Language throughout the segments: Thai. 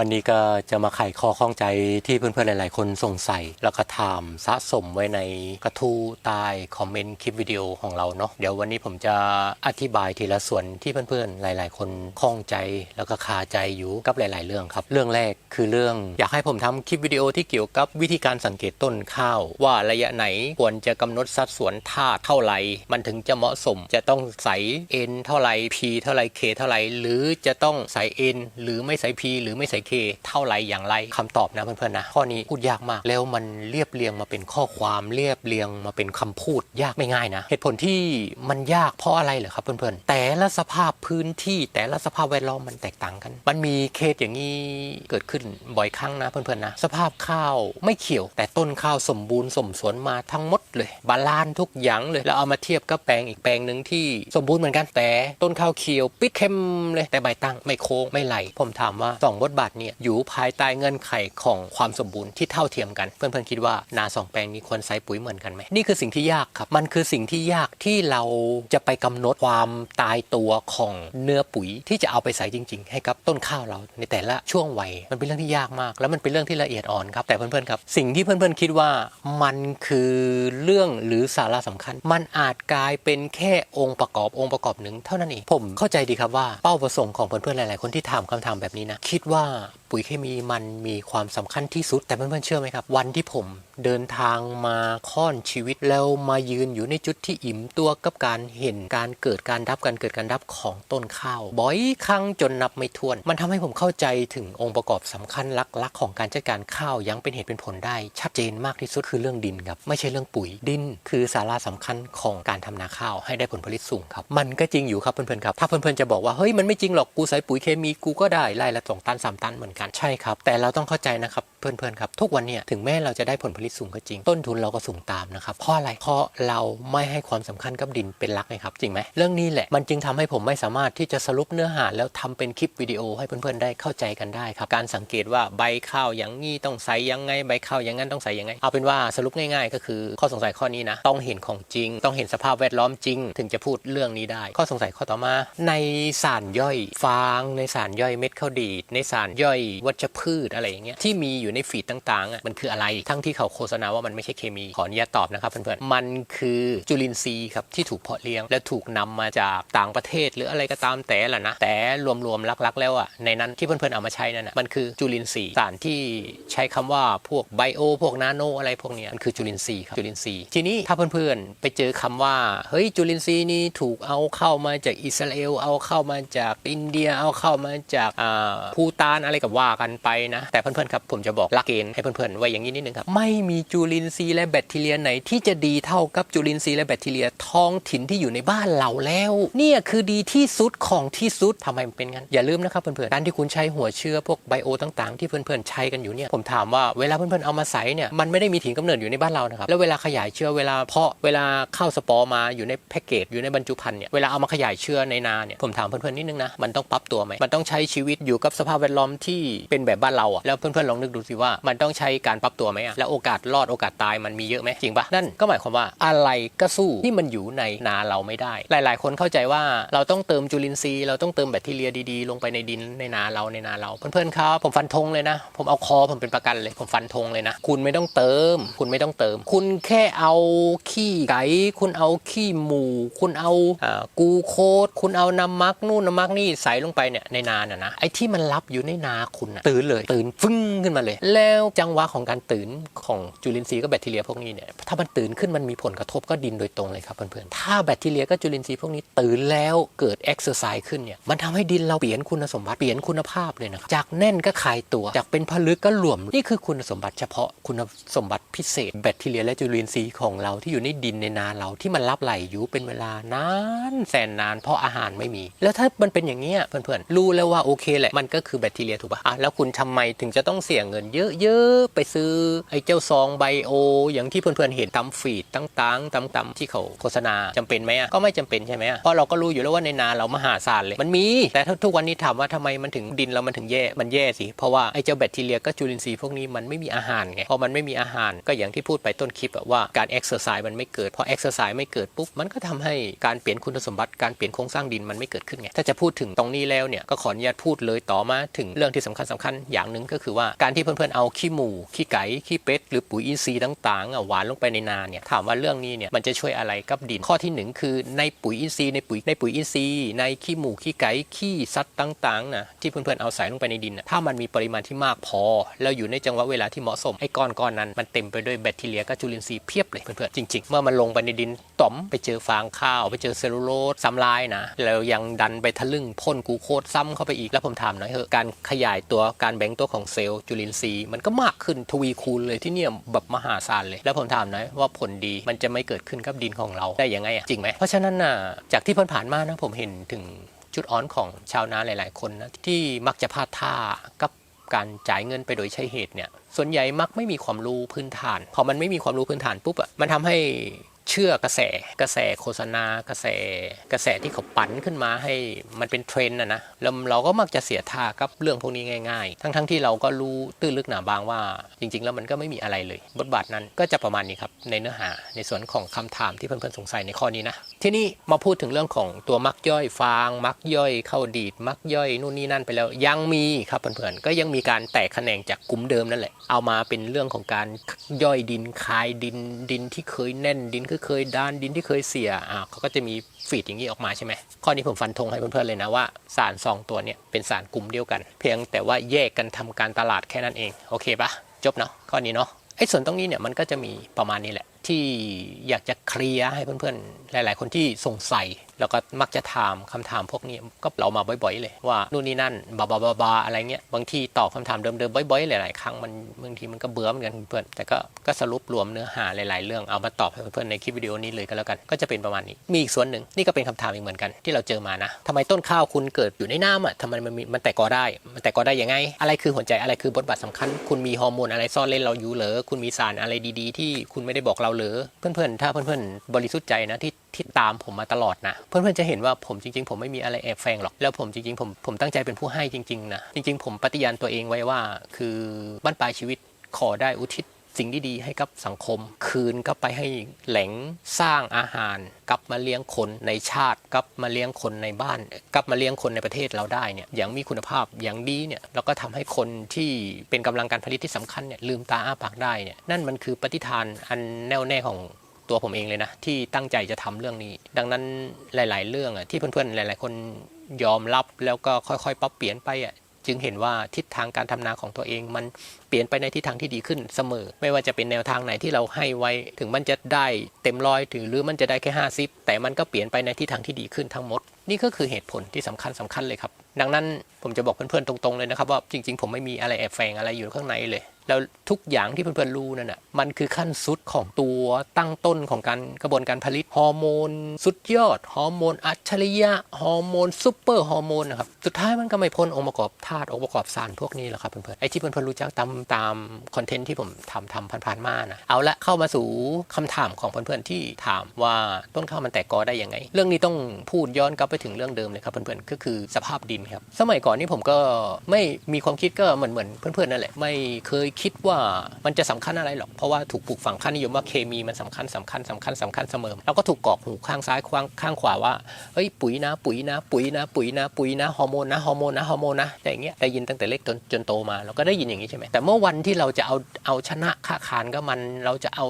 วันนี้ก็จะมาไขข้อข้องใจที่เพื่อนๆหลาย ๆ คนสงสัย แล้วก็ถามสะสมไว้ในกระทู้ใต้คอมเมนต์คลิปวิดีโอของเราเนาะเดี๋ยววันนี้ผมจะอธิบายทีละส่วนที่เพื่อนๆหลาย ๆ คนข้องใจ แล้วก็คาใจอยู่กับหลาย ๆ เรื่องครับ เรื่องแรกคือเรื่องอยากให้ผมทำคลิปวิดีโอที่เกี่ยวกับวิธีการสังเกตต้นข้าว ว่าระยะไหนควรจะกำหนดสัดส่วนท่าเท่าไหร่ มันถึงจะเหมาะสม จะต้องใส่ N เท่าไหร่ P เท่าไหร่ K เท่าไหร่หรือจะต้องใส่ N หรือไม่ใส่ P หรือไม่ใส่ K เท่าไรอย่างไรคำตอบนะเพื่อนๆนะข้อนี้พูดยากมาก แล้วมันเรียบเรียงมาเป็นข้อความเรียบเรียงมาเป็นคำพูดยากไม่ง่ายนะ เหตุผลที่มันยากเพราะอะไรเหรอครับเพื่อนๆแต่ละสภาพพื้นที่แต่ละสภาพแวดล้อมมันแตกต่างกัน มันมีเคสอย่างนี้เกิดขึ้นบ่อยครั้งนะเพื่อนๆนะสภาพข้าวไม่เขียว แต่ต้นข้าวสมบูรณ์สมสวนมาทั้งหมดเลยบาลานทุกอย่างเลยแล้วเอามาเทียบกับแปลงอีกแปลงหนึ่งที่สมบูรณ์เหมือนกันแต่ต้นข้าวเขียว ปิดเข้มเลยแต่ใบตั้งไม่โค้งไม่ไหลผมถามว่าสองบทบาทเนี่ยอยู่ภายใต้เงื่อนไขของความสมบูรณ์ที่เท่าเทียมกัน เพื่อนๆคิดว่านาสองแปลงนี้ควรใส่ปุ๋ยเหมือนกันไหมนี่คือสิ่งที่ยากครับมันคือสิ่งที่ยากที่เราจะไปกำหนดความตายตัวของเนื้อปุ๋ยที่จะเอาไปใส่จริง ๆ ให้กับต้นข้าวเราในแต่ละช่วงวัยมันเป็นเรื่องที่ยากมาก แล้วมันเป็นเรื่องที่ละเอียดอ่อนครับแต่เพื่อนๆครับสิ่งที่เพื่อนๆคิดว่ามันคือเรื่องหรือสาระสำคัญ มันอาจกลายเป็นแค่องค์ประกอบองค์ประกอบหนึ่งเท่านั้นเองผมเข้าใจดีครับว่าเป้าประสงค์ของเพื่อนๆหลายๆคนที่ถามคำถามแบบนี้นะคิดว่าปุ๋ยเคมีมันมีความสำคัญที่สุด แต่เพื่อนๆเชื่อไหมครับ วันที่ผมเดินทางมาค่อนชีวิตแล้วมายืนอยู่ในจุดที่อิ่มตัวกับการเห็นการเกิดการดับการเกิดการดับของต้นข้าวบ่อยครั้งจนนับไม่ถ้วน มันทำให้ผมเข้าใจถึงองค์ประกอบสำคัญหลักๆ ของการจัดการข้าวยังเป็นเหตุเป็นผลได้ชัดเจนมากที่สุดคือเรื่องดินครับไม่ใช่เรื่องปุ๋ยดิน คือสาระสำคัญของการทำนาข้าวให้ได้ผลผลิตสูงครับมันก็จริงอยู่ครับเพื่อนๆครับถ้าเพื่อนๆจะบอกว่าเฮ้ยมันไม่จริงหรอกกูใส่ปุ๋ยเคมีกูก็ได้ไล่ละสองตันสามตันเหมือนกันใช่ครับ แต่เราต้องเข้าใจนะครับเพื่อนๆครับ ทุกวันเนี่ยถึงแม้เราจะได้ผลผลิตสูงก็จริง ต้นทุนเราก็สูงตามนะครับเพราะอะไรเพราะเราไม่ให้ความสำคัญกับดินเป็นหลักไงครับจริงไหมเรื่องนี้แหละมันจึงทำให้ผมไม่สามารถที่จะสรุปเนื้อหาแล้วทำเป็นคลิปวิดีโอให้เพื่อนๆได้เข้าใจกันได้ครับการสังเกตว่าใบข้าวอย่างนี้ต้องใส่ยังไงใบข้าวอย่างนั้นต้องใส่ยังไง เอาเป็นว่าสรุปง่ายๆ ก็คือข้อสงสัยข้อนี้นะต้องเห็นของจริง ต้องเห็นสภาพแวดล้อมจริง ถึงจะพูดเรื่องนี้ได้ ข้อสงสัยข้อต่อมา ในสารย่อยฟาง ในสารย่อยเม็ดข้าวดีดในสารย่อยวัชพืชอะไรอย่างเงี้ยที่มีอยู่ในฟีดต่างๆอะมันคืออะไร ทั้งที่เขาโฆษณาว่ามันไม่ใช่เคมีขออนุญาตตอบนะครับเพื่อนๆมันคือจุลินทรีย์ครับที่ถูกเพาะเลี้ยง และถูกนำมาจากต่างประเทศ หรืออะไรก็ตามแต่ละนะแต่รวมๆลักๆ แล้วอะในนั้นที่เพื่อนๆเอามาใช้นั่นนะมันคือจุลินทรีย์สารที่ใช้คำว่าพวกไบโอพวกนาโนอะไรพวกเนี้ยมันคือจุลินทรีย์ครับจุลินทรีย์ทีนี้ถ้าเพื่อนๆไปเจอคำว่าเฮ้ยจุลินทรีย์นี่ถูกเอาเข้ามาจากอิสราเอลเอาเข้ามาจากอินเดียเอาเข้ามาจากอ่าภูตานอะไรกับว่ากันไปนะ แต่เพื่อนๆครับผมจะบอกหลักเกณฑ์ให้เพื่อนๆไว้อย่างนี้นิดนึงครับไม่มีจุลินทรีย์และแบคทีเรียไหนที่จะดีเท่ากับจุลินทรีย์และแบคทีเรียท้องถิ่นที่อยู่ในบ้านเราแล้ว เนี่ยคือดีที่สุดของที่สุดทำไมมันเป็นงั้นอย่าลืมนะครับเพื่อนๆการที่คุณใช้หัวเชื้อพวกไบโอต่างๆ ที่เพื่อนๆใช้กันอยู่เนี่ยผมถามว่าเวลาเพื่อนๆเอามาใส่เนี่ยมันไม่ได้มีถิ่นกำเนิดอยู่ในบ้านเรานะครับแล้วเวลาขยายเชื้อเวลาเพาะเวลาเข้าสปอร์มาอยู่ในแพ็กเกจอยู่ในบรรจุภัณฑ์เนี่ยเวลาเอามาขยายเชื้อในนาเนี่ยผมถามเพื่อนๆนิดนึงนะมันต้องปรับตัวไหมมันต้องใช้ชีวิตอยู่กับสภาพแวดล้อมที่เป็นแบบบ้านเราอะแล้วเพื่อนๆลองนึกดูสิว่ามันต้องใช้การปรับตัวไหมอะแล้วโอกาสรอดโอกาสตายมันมีเยอะไหมจริงปะนั่นก็หมายความว่าอะไรก็สู้ที่มันอยู่ในนาเราไม่ได้ หลาย ๆ คนเข้าใจว่าเราต้องเติมจุลินทรีย์เราต้องเติมแบคทีเรียดีๆ ลงไปในดินในนาเราในนาเรา เพื่อนๆครับผมฟันธงเลยนะ ผมเอาคอผมเป็นประกันเลย ผมฟันธงเลยนะ คุณไม่ต้องเติม คุณไม่ต้องเติม คุณแค่เอาขี้ไก่คุณเอาขี้หมู คุณเอาอ่ากูโคดคุณเอาน้ำมักนู่นน้ำมักนี่ใส่ลงไปเนี่ยในนาน่ะนะไอ้ที่มันรับอยู่ในนาคุณน่ะตื่นเลย ตื่นฟึ้งขึ้นมาเลย แล้วจังหวะของการตื่นของจุลินทรีย์กับแบคทีเรียพวกนี้เนี่ยถ้ามันตื่นขึ้นมันมีผลกระทบก็ดินโดยตรงเลยครับเพื่อนๆถ้าแบคทีเรียกับจุลินทรีย์พวกนี้ตื่นแล้วเกิดเอ็กซ์ไซส์ขึ้นเนี่ยมันทำให้ดินเราเปลี่ยนคุณสมบัติเปลี่ยนคุณภาพเลยนะครับจากแน่นก็คลายตัว จากเป็นผลึกก็หลวมนี่คือคุณสมบัติเฉพาะคุณสมบัติพิเศษแบคทีเรียและจุลินทรีย์ของเราที่อยู่ในดินในนาเราที่มันรับไหลอยู่เป็นเวลานานแสนนานเพราะอาหารไม่มี แล้วถ้ามันเป็นอย่างนี้ยเพื่อนๆรู้แล้วว่าโอเคแหละมันก็คือแบคทีเรียถูกปะอะแล้วคุณทำไมถึงจะต้องเสียเงินเยอะๆ ไปซื้อไอ้เจ้าซองไบโอ อย่างที่เพื่อนๆเห็นตามฟีดต่างๆตามๆที่เขาโฆษณาจำเป็นไหมอะก็ไม่จำเป็นใช่ไหมอะเพราะเราก็รู้อยู่แล้วว่าในนาเรามหาศาลเลยมันมี แต่ทุกวันนี้ถามว่าทำไมมันถึงดินเรามันถึงแย่มันแย่สิ เพราะว่าไอ้เจ้าแบคทีเรียก็จุลินทรีย์พวกนี้มันไม่มีอาหารไงพอมันไม่มีอาหารก็อย่างที่พูดไปต้นคลิปว่าการเอ็กซ์ไซส์มันไม่เกิดพอเอ็กซ์ไซส์ไม่เกิดปุ๊บมันก็ทำให้การเปลี่ยนคุณสมบัติการเปลี่ยนโครงสร้างดินมันไม่เกิดขึ้นไงถ้าจะพูดถึงตรงนี้แล้วเนี่ยก็ขออนุญาตพูดเลยต่อมาถึงเรื่องรื่องที่สำคัญสคัญๆอย่างหนึ่งก็คือว่าการที่เพื่อนๆเอาขี้หมูขี้ไก่ขี้เป็ดหรือปุ๋ยอินทรีย์ต่างๆหวานลงไปในนาเนี่ยถามว่าเรื่องนี้เนี่ยมันจะช่วยอะไรกับดินข้อที่หนึ่งคือในปุ๋ยอินทรีย์ในปุ๋ยในปุ๋ยอินทรีย์ในขี้หมูขี้ไก่ขี้สัตว์ต่างๆนะที่เพื่อนๆเอาใส่ลงไปในดินถ้ามันมีปริมาณที่มากพอ แล้วอยู่ในจังหวะเวลาที่เหมาะสมไอ้ก้อนก้อนนั้นมันเต็มไปด้วยแบคทีเรียกับจุลินทรีย์เพียบเลยเพื่อนๆจริงๆ เมื่อมันลงไปในดินต่อมไปเจอฟางข้าว ไปเจอเซลลูโลสซ้ำลายนะแล้วยังดันไปทะลึ่งพ่นกูโคสซ้ำเข้าไปอีกแล้วผมถามหน่อยเถอะการขยายตัวการแบ่งตัวของเซลล์จุลินทรีย์มันก็มากขึ้นทวีคูณเลยที่เนี่ยแบบมหาศาลเลย แล้วผมถามหน่อยว่าผลดีมันจะไม่เกิดขึ้นกับดินของเราได้ยังไงอะจริงไหมเพราะฉะนั้นน่ะจากที่ผ่านมานะผมเห็นถึงจุดอ่อนของชาวนาหลาย ๆ คนนะที่มักจะพลาดท่ากับการจ่ายเงินไปโดยใช้เหตุเนี่ยส่วนใหญ่มักไม่มีความรู้พื้นฐาน พอมันไม่มีความรู้พื้นฐานปุ๊บอะมันทำให้ เชื่อกระแสกระแสโฆษณากระแสกระแสที่เขาปั่นขึ้นมาให้มันเป็นเทรนด์นะนะแล้วเราก็มักจะเสียท่ากับเรื่องพวกนี้ง่าย ๆ ทั้งๆที่เราก็รู้ตื้นลึกหนาบางว่า จริง ๆ แล้วมันก็ไม่มีอะไรเลย บทบาทนั้นก็จะประมาณนี้ครับในเนื้อหาในส่วนของคำถามที่เพื่อนๆสงสัยในข้อนี้นะที่นี้มาพูดถึงเรื่องของตัวมักย่อยฟางมักย่อยเข้าดีดมักย่อยนู่นนี่นั่นไปแล้ว ยังมีครับเพื่อนๆก็ยังมีการแตกแขนงจากกลุ่มเดิมนั่นแหละเอามาเป็นเรื่องของการย่อยดินคายดินดินที่เคยแน่นดินที่เคยด้านดินที่เคยเสียอ่าเขาก็จะมีฟีดอย่างนี้ออกมาใช่ไหมข้อนี้ผมฟันธงให้เพื่อนๆเลยนะว่าสารสองตัวเนี่ยเป็นสารกลุ่มเดียวกัน เพียงแต่ว่าแยกกันทำการตลาดแค่นั้นเองโอเคปะจบเนาะข้อนี้เนาะไอ้ส่วนตรงนี้เนี่ยมันก็จะมีประมาณนี้แหละ ที่อยากจะเคลียร์ให้เพื่อนๆหลาย ๆ คนที่สงสัย แล้วก็มักจะถามคำถามพวกนี้ก็เรามาบ่อย ๆ เลยว่านู่นนี่นั่นบาบาบาบาอะไรเงี้ยบางทีตอบคำถามเดิมๆบ่อยๆหลายๆครั้งมันบางทีมันก็เบื่อเหมือนกันเพื่อนแต่ก็ก็สรุปรวมเนื้อหาหลาย ๆ เรื่องเอามาตอบให้เพื่อนๆในคลิปวิดีโอนี้เลยก็แล้วกันก็จะเป็นประมาณนี้มีอีกส่วนหนึ่งนี่ก็เป็นคำถามอีกเหมือนกันที่เราเจอมานะทำไมต้นข้าวคุณเกิดอยู่ในน้ำอะทำไมมันมีมันแตกกอได้ มันแตกกอได้ยังไง อะไรคือหัวใจอะไรคือบทบาทสำคัญ คุณมีฮอร์โมนอะไรซ่อนเล่นเราอยู่เหรอคุณมีสารอะไรดีๆ ที่คุณไม่ได้บอกเราเหรอเพื่อนๆถ้าเพื่อนๆบริสุทธิ์ใจนะที่ ที่ตามผมมาตลอดนะ เพื่อนๆจะเห็นว่าผมจริงๆ ผมไม่มีอะไรแอบแฝงหรอก แล้วผมจริงๆผมผมตั้งใจเป็นผู้ให้จริงๆนะ จริงๆ ผมปฏิญาณตัวเองไว้ว่า คือบ้านปลายชีวิตขอได้อุทิศสิ่งดีๆให้กับสังคม คืนก็ไปให้แหล่งสร้างอาหารกลับมาเลี้ยงคนในชาติกลับมาเลี้ยงคนในบ้านกลับมาเลี้ยงคนในประเทศเราได้เนี่ยอย่างมีคุณภาพอย่างดีเนี่ยแล้วก็ทำให้คนที่เป็นกำลังการผลิตที่สำคัญเนี่ยลืมตาอ้าปากได้เนี่ยนั่นมันคือปฏิฐานอันแน่วแน่ของ ตัวผมเองเลยนะ ที่ตั้งใจจะทำเรื่องนี้ ดังนั้นหลาย ๆ เรื่องอะที่เพื่อนๆหลาย ๆ คนยอมรับแล้วก็ค่อยๆปรับเปลี่ยนไปอะจึงเห็นว่าทิศทางการทำนาของตัวเอง มันเปลี่ยนไปในทิศทางที่ดีขึ้นเสมอ ไม่ว่าจะเป็นแนวทางไหนที่เราให้ไว้ ถึงมันจะได้เต็มร้อยถึงหรือมันจะได้แค่50แต่มันก็เปลี่ยนไปในทิศทางที่ดีขึ้นทั้งหมด นี่ก็คือเหตุผลที่สำคัญสำคัญเลยครับ ดังนั้นผมจะบอกเพื่อนๆตรงๆเลยนะครับว่าจริง ๆ ผมไม่มีอะไรแอบแฝงอะไรอยู่ข้างในเลย แล้วทุกอย่างที่เพื่อนๆรู้นั่นน่ะมันคือขั้นสุดของตัวตั้งต้นของการกระบวนการผลิตฮอร์โมน สุดยอดฮอร์โมน อัจฉริยะฮอร์โมนซูเปอร์ฮอร์โมนนะครับสุดท้ายมันก็ไม่พ้นองค์ประกอบธาตุองค์ประกอบสารพวกนี้แหละครับเพื่อนๆไอ้ที่เพื่อนๆรู้จักตามตามคอนเทนต์ที่ผมทำทำผ่านๆมานะเอาละเข้ามาสู่คำถามของเพื่อนๆที่ถามว่าต้นข้าวมันแตกกอได้ยังไง เรื่องนี้ต้องพูดย้อนกลับไปถึงเรื่องเดิมเลยครับเพื่อนๆก็คือสภาพดินครับสมัยก่อนนี่ผมก็ไม่มีความคิดก็เหมือนเหมือนเพื่อนๆนั่นแหละไม่เคยคิดว่ามันจะสำคัญอะไรหรอก เพราะว่าถูกปลูกฝังค่านิยมว่าเคมีมันสำคัญสำคัญสำคัญสำคัญเสมอแล้วก็ถูกกอกหูข้างซ้ายข้างข้างขวาว่าเฮ้ยปุ๋ยนะ ปุ๋ยนะ ปุ๋ยนะ ปุ๋ยนะปุ๋ยนะฮอร์โมนนะฮอร์โมนนะฮอร์โมนนะอย่างเงี้ยได้ยินตั้งแต่เล็กจนจนโตมาเราก็ได้ยินอย่างนี้ใช่ไหมแต่เมื่อวันที่เราจะเอาเอาชนะค่าขานก็มันเราจะเอา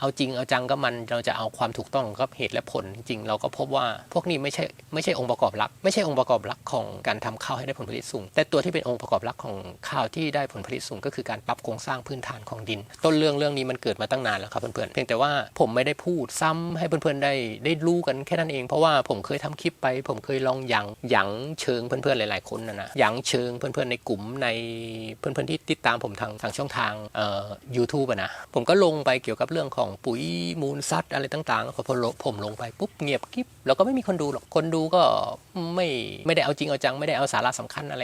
เอาจริงเอาจังก็มันเราจะเอาความถูกต้องกับเหตุและผลจริงเราก็พบว่าพวกนี้ไม่ใช่ไม่ใช่องค์ประกอบหลัก ไม่ใช่องค์ประกอบหลักของการทำข้าวให้ได้ผลผลิตสูง แต่ตัวที่เป็นองค์ประกอบหลักของข้าวที่ได้ผลผลิตสูงก็คือการปรับโครงสร้างพื้นฐานของดิน ต้นเรื่องเรื่องนี้มันเกิดมาตั้งนานแล้วครับเพื่อนๆเพียงแต่ว่าผมไม่ได้พูดซ้ำให้เพื่อนๆได้ได้รู้กันแค่นั้นเองเพราะว่าผมเคยทำคลิปไป ผมเคยลองหยังหยังเชิงเพื่อนๆหลาย ๆคนนะนะหยังเชิงเพื่อนๆในกลุ่มในเพื่อนๆที่ติดตามผมทางทางช่องทางเอ่อยูทูบอะนะผมก็ลงไปเกี่ยวกับเรื่องของปุ๋ยมูลซัดอะไรต่างๆพอผมลงไปปุ๊บเงียบกิ๊บแล้วก็ไม่มีคนดูหรอกคนดูก็ไม่ไม่ได้เอาจริงเอาจังไม่ได้เอาสาระสำคัญอะไร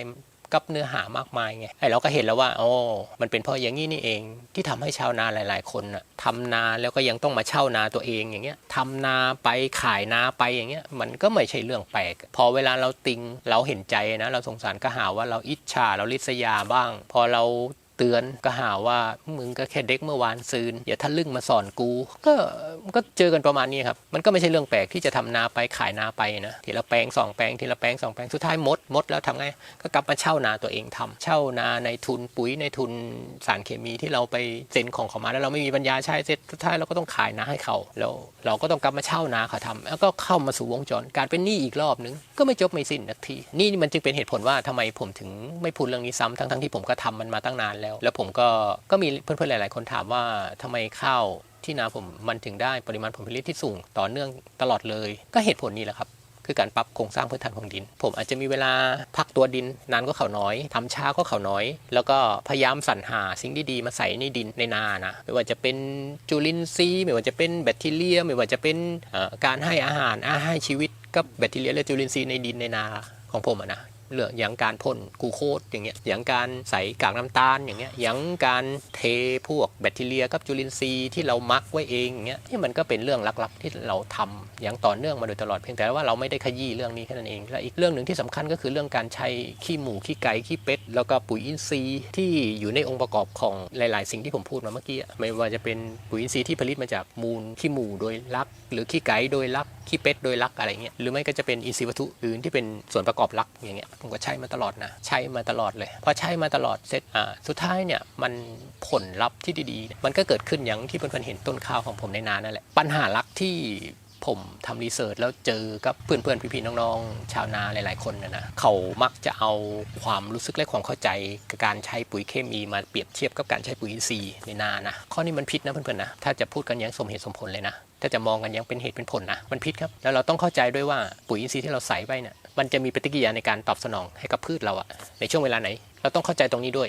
กับเนื้อหามากมายไงไอ้เราก็เห็นแล้วว่าโอ้มันเป็นเพราะอย่างนี้นี่เอง ที่ทำให้ชาวนาหลาย ๆ คนน่ะทำนาแล้วก็ยังต้องมาเช่านาตัวเองอย่างเงี้ยทำนาไปขายนาไปอย่างเงี้ยมันก็ไม่ใช่เรื่องแปลก พอเวลาเราติงเราเห็นใจนะ เราสงสารก็หาว่าเราอิจฉาเราลิษยาบ้าง พอเรา เตือนก็หาว่ามึงก็แค่เด็กเมื่อวานซืนอย่าทะลึ่งมาสอนกูก็ก็เจอกันประมาณนี้ครับมันก็ไม่ใช่เรื่องแปลกที่จะทำนาไปขายนาไปนะทีละแปลงสองแปลงทีละแปลงสองแปลงสุดท้ายมดมดแล้วทำไงก็กลับมาเช่านาตัวเองทำเช่านาในทุนปุ๋ยในทุนสารเคมีที่เราไปเซ็นของเขามาแล้วเราไม่มีปัญญาใช้เสร็จสุดท้ายเราก็ต้องขายนาให้เขาแล้วเราก็ต้องกลับมาเช่านาเขาทำแล้วก็เข้ามาสู่วงจรการเป็นหนี้อีกรอบนึงก็ไม่จบไม่สิ้นนาทีนี่มันจึงเป็นเหตุผลว่าทำไมผมถึงไม่พูดเรื่องนี้ซ้ำทั้งๆที่ผมก็ทำมันมาตั้งนานแล้วแล้วผมก็ก็มีเพื่อนๆหลาย ๆ คนถามว่าทำไมข้าวที่นาผมมันถึงได้ปริมาณผลผลิตที่สูงต่อเนื่องตลอดเลย ก็เหตุผลนี้แหละครับคือการปรับโครงสร้างพื้นฐานของดิน ผมอาจจะมีเวลาพักตัวดิน นานก็เขาน้อยทำช้าก็เขาน้อย แล้วก็พยายามสรรหาสิ่งดีๆมาใส่ในดินในนานะไม่ว่าจะเป็นจุลินทรีย์ไม่ว่าจะเป็นแบคทีเรีย ไม่ว่าจะเป็นการให้อาหารอาให้ชีวิตกับแบคทีเรียและจุลินทรีย์ในดินในนาของผมอะนะ เรื่องอย่างการพ่นกูโคสอย่างเงี้ยอย่างการใส่กากน้ำตาลอย่างเงี้ยอย่างการเทพวกแบคทีเรียกับจุลินทรีย์ที่เรามักไว้เองอย่างเงี้ยที่มันก็เป็นเรื่องลักๆที่เราทำอย่างต่อเนื่องมาโดยตลอดเพียงแต่ว่าเราไม่ได้ขยี้เรื่องนี้แค่นั้นเอง และอีกเรื่องหนึ่งที่สำคัญก็คือเรื่องการใช้ขี้หมูขี้ไก่ขี้เป็ดแล้วก็ปุ๋ยอินทรีย์ที่อยู่ในองค์ประกอบของหลาย ๆ สิ่งที่ผมพูดมาเมื่อกี้ไม่ว่าจะเป็นปุ๋ยอินทรีย์ที่ผลิตมาจากมูลขี้หมูโดยลัก หรือขี้ไก่โดยลักขี้เป็ดโดยลักอะไรเงี้ยหรือไม่ก็จะเป็นอินทรีย์วัตถุอื่นที่เป็นส่วนประกอบลักอย่างเงี้ยผมก็ใช้มาตลอดนะ ใช้มาตลอดเลยพอใช้มาตลอดเสร็จอ่าสุดท้ายเนี่ยมันผลลัพธ์ที่ดีๆ มันก็เกิดขึ้นอย่างที่เพื่อนๆเห็นต้นข้าวของผมในนานั่นแหละปัญหาหลักที่ผมทำรีเสิร์ชแล้วเจอกับเพื่อนๆ พี่ๆ น้องๆ ชาวนาหลายๆ คนนะนะเขามักจะเอาความรู้สึกและความเข้าใจกับการใช้ปุ๋ยเคมีมาเปรียบเทียบกับการใช้ปุ๋ยอินทรีย์ในนานะ ข้อนี้มันผิดนะเพื่อนๆนะถ้าจะพูดกันอย่างสมเหตุสมผลเลยนะถ้าจะมองกันยังเป็นเหตุเป็นผลนะมันพิษครับ แล้วเราต้องเข้าใจด้วยว่าปุ๋ยอินทรีย์ที่เราใส่ไปเนี่ย มันจะมีปฏิกิริยาในการตอบสนองให้กับพืชเราอะในช่วงเวลาไหน เราต้องเข้าใจตรงนี้ด้วย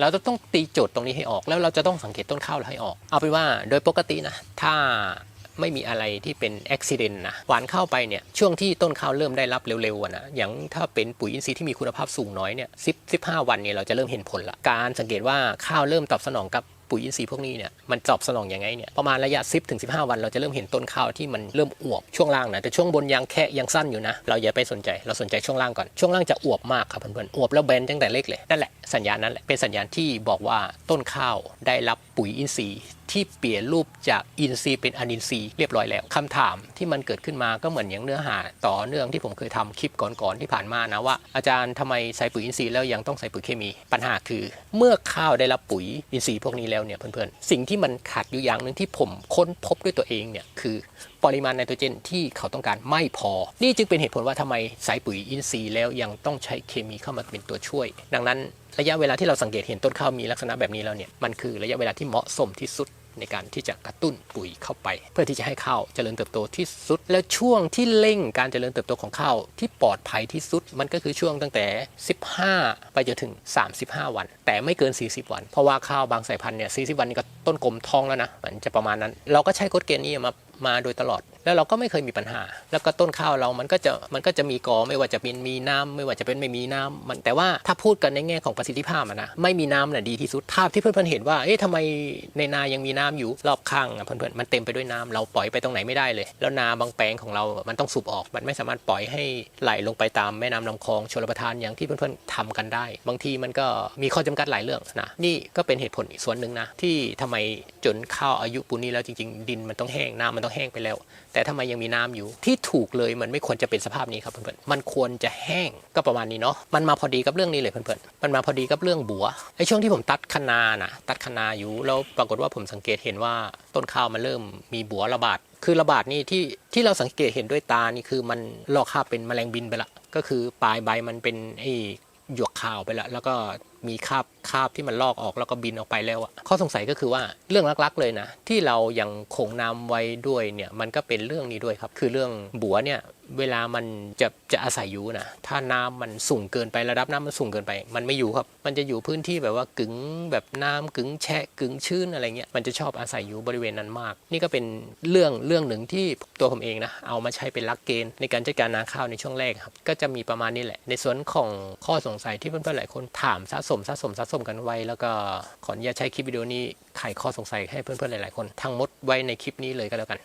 เราต้องตีโจทย์ตรงนี้ให้ออก แล้วเราจะต้องสังเกตต้นข้าวเราให้ออก เอาเป็นว่าโดยปกตินะ ถ้าไม่มีอะไรที่เป็นอุบิเหตุนะหวานเข้าไปเนี่ยช่วงที่ต้นข้าวเริ่มได้รับเร็วๆอะนะอย่างถ้าเป็นปุ๋ยอินทรีย์ที่มีคุณภาพสูงน้อยเนี่ยสิบสิบห้าวันเนี่ยเราจะเริ่มเห็นผลละการสังเกตว่าข้าวเริ่มตอบสนองกับ ปุ๋ยอินทรีย์พวกนี้เนี่ยมันตอบสนองยังไงเนี่ยประมาณระยะ 10ถึง15 วันเราจะเริ่มเห็นต้นข้าวที่มันเริ่มอวบช่วงล่างนะแต่ช่วงบนยังแค่ยังสั้นอยู่นะ เราอย่าไปสนใจเราสนใจช่วงล่างก่อนช่วงล่างจะอวบมากครับเพื่อนๆอวบแล้วแบนตั้งแต่เล็กเลยนั่นแหละสัญญาณนั้นแหละเป็นสัญญาณที่บอกว่าต้นข้าวได้รับปุ๋ยอินทรีย์ ที่เปลี่ยนรูปจากอินทรีย์เป็นอนินทรีย์เรียบร้อยแล้วคำถามที่มันเกิดขึ้นมาก็เหมือนอย่างเนื้อหาต่อเนื่องที่ผมเคยทำคลิปก่อนๆที่ผ่านมานะว่า อาจารย์ทำไมใส่ปุ๋ยอินทรีย์แล้วยังต้องใส่ปุ๋ยเคมี ปัญหาคือ เมื่อข้าวได้รับปุ๋ยอินทรีย์พวกนี้แล้วเนี่ยเพื่อนๆสิ่งที่มันขาดอยู่อย่างหนึ่งที่ผมค้นพบด้วยตัวเองเนี่ยคือ ปริมาณไนโตรเจนที่เขาต้องการไม่พอ นี่จึงเป็นเหตุผลว่าทำไมใส่ปุ๋ยอินทรีย์แล้วยังต้องใช้เคมีเข้ามาเป็นตัวช่วย ดังนั้นระยะเวลาที่เราสังเกตเห็นต้นข้าวมีลักษณะแบบนี้แล้วเนี่ยมันคือระยะเวลาที่เหมาะสมที่สุดในการที่จะกระตุ้นปุ๋ยเข้าไป เพื่อที่จะให้ข้าวเจริญเติบโตที่สุด แล้วช่วงที่เร่งการเจริญเติบโตของข้าวที่ปลอดภัยที่สุด มันก็คือช่วงตั้งแต่ 15 ไปจนถึง 35 วัน แต่ไม่เกิน 40 วัน เพราะว่าข้าวบางสายพันธุ์เนี่ย40 วันนี่ก็ต้นกลมทองแล้วนะมันจะประมาณนั้น เราก็ใช้กฎเกณฑ์นี้มา มาโดยตลอด แล้วเราก็ไม่เคยมีปัญหา แล้วก็ต้นข้าวเรามันก็จะมันก็จะมีกอไม่ว่าจะเป็นมีน้ำไม่ว่าจะเป็นไม่มีน้ำมันแต่ว่าถ้าพูดกันในแง่ของประสิทธิภาพนะไม่มีน้ำน่ะดีที่สุดภาพที่เพื่อนๆเห็นว่าเอ๊ะทำไมในนายังมีน้ำอยู่รอบข้างอะเพื่อนๆมันเต็มไปด้วยน้ำเราปล่อยไปตรงไหนไม่ได้เลย แล้วนาบางแปลงของเรามันต้องสูบออก มันไม่สามารถปล่อยให้ไหลลงไปตามแม่น้ำลำคลองชลประทานอย่างที่เพื่อนๆทำกันได้ บางทีมันก็มีข้อจำกัดหลายเรื่องนะนี่ก็เป็นเหตุผลอีกส่วนหนึ่งนะที่ทำไมจนข้าวอายุปูนนี้แล้วจริง ๆ ดินมันต้องแห้งน้ำมัน้องแห้งไปแล้ว แต่ทำไมยังมีน้ำอยู่ที่ถูกเลยมันไม่ควรจะเป็นสภาพนี้ครับเพื่อนๆมันควรจะแห้งก็ประมาณนี้เนาะมันมาพอดีกับเรื่องนี้เลยเพื่อนๆมันมาพอดีกับเรื่องบัวไอ้ช่วงที่ผมตัดคะนานะตัดคะนาอยู่แล้วปรากฏว่าผมสังเกตเห็นว่าต้นข้าวมันเริ่มมีบัวระบาดคือระบาดนี่ที่ที่เราสังเกตเห็นด้วยตานี่คือมันลอกคาบเป็นแมลงบินไปละก็คือปลายใบมันเป็นไอ้ หยวกขาวไปแล้วแล้วก็มีคราบคราบที่มันลอกออกแล้วก็บินออกไปแล้วอะข้อสงสัยก็คือว่าเรื่องลักๆเลยนะ ที่เรายังคงนำไว้ด้วยเนี่ยมันก็เป็นเรื่องนี้ด้วยครับ คือเรื่องบัวเนี่ย เวลามันจะจะอาศัยอยู่นะถ้าน้ำมันสูงเกินไประดับน้ำมันสูงเกินไป มันไม่อยู่ครับ มันจะอยู่พื้นที่แบบว่ากึ๋งแบบน้ำกึ๋งแฉะกึ๋งชื้นอะไรเงี้ยมันจะชอบอาศัยอยู่บริเวณนั้นมาก นี่ก็เป็นเรื่องเรื่องหนึ่งที่ตัวผมเองนะเอามาใช้เป็นลักเกณฑ์ในการจัดการนาข้าวในช่วงแรกครับ ก็จะมีประมาณนี้แหละ ในส่วนของข้อสงสัยที่เพื่อนๆหลายคนถามสะสมสะสมสะสมกันไว้ แล้วก็ขออนุญาตใช้คลิปวิดีโอนี้ไขข้อสงสัยให้เพื่อนๆหลายๆคน ทั้งหมดไว้ในคลิปนี้เลยก็แล้วกัน